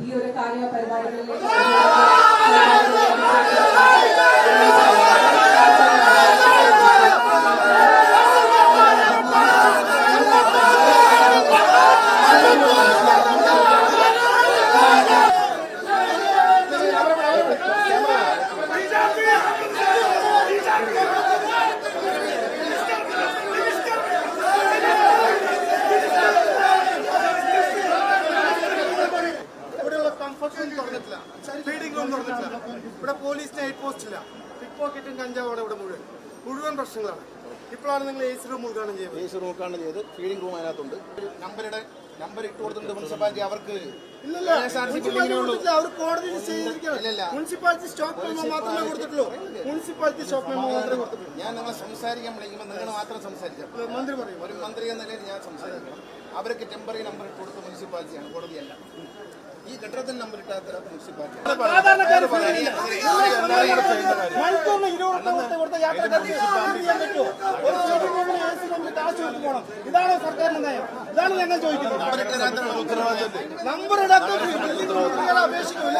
ഈ ഒരു കാര്യ പരിപാടികളിലേക്ക് തുറന്നിട്ടില്ല. ഫീഡിംഗ് റൂം തുറന്നിട്ടില്ല. ഇവിടെ പോലീസ് നൈറ്റ് പോസ്റ്റ് ഇല്ല. പിക് പോക്കറ്റും കഞ്ചാവാണ് ഇവിടെ മുഴുവൻ. മുഴുവൻ പ്രശ്നങ്ങളാണ്. ഇപ്പോഴാണ് നിങ്ങൾ എ സി റൂം ഉദ്ഘാടനം ചെയ്യുന്നത്. എ സി റൂം ഉദ്ഘാടനം ചെയ്ത് ഫീഡിംഗ് റൂം അതിനകത്തുണ്ട്. നമ്പറുടെ നമ്പർ ഇട്ട് കൊടുത്തിട്ടുണ്ട് മുനിസിപ്പാലിറ്റി. അവർക്ക് അവർ ഇല്ലില്ല. മുനിസിപ്പാലിറ്റി സ്റ്റോപ്പ് മെമ്മോ മാത്രമേ കൊടുത്തിട്ടുള്ളൂ. മുനിസിപ്പാലിറ്റി സ്റ്റോപ്പ് മെമ്മോ മാത്രമേ കൊടുത്തിട്ടുള്ളൂ. ഞാൻ നിങ്ങൾ സംസാരിക്കാൻ വിളിക്കുമ്പോൾ നിങ്ങൾ മാത്രം സംസാരിക്കാം മന്ത്രി പറയും. ഒരു മന്ത്രി എന്ന നിലയിൽ ഞാൻ സംസാരിക്കണം അവർക്ക് ടെമ്പററി നമ്പർ ഇട്ട് കൊടുത്ത മുനിസിപ്പാലിറ്റിയാണ്. കോടതിയല്ല. ഈ കെട്ടിടത്തിന് നമ്പർ ഇട്ടാത്ത മുനിസിപ്പാലിറ്റി. പോകണം ഇതാണോ സർക്കാരിന്റെ നയം. ഇതാണ് ഞങ്ങൾ ചോദിക്കുന്നത്. നമ്പർ എടുത്ത് അപേക്ഷിക്കും.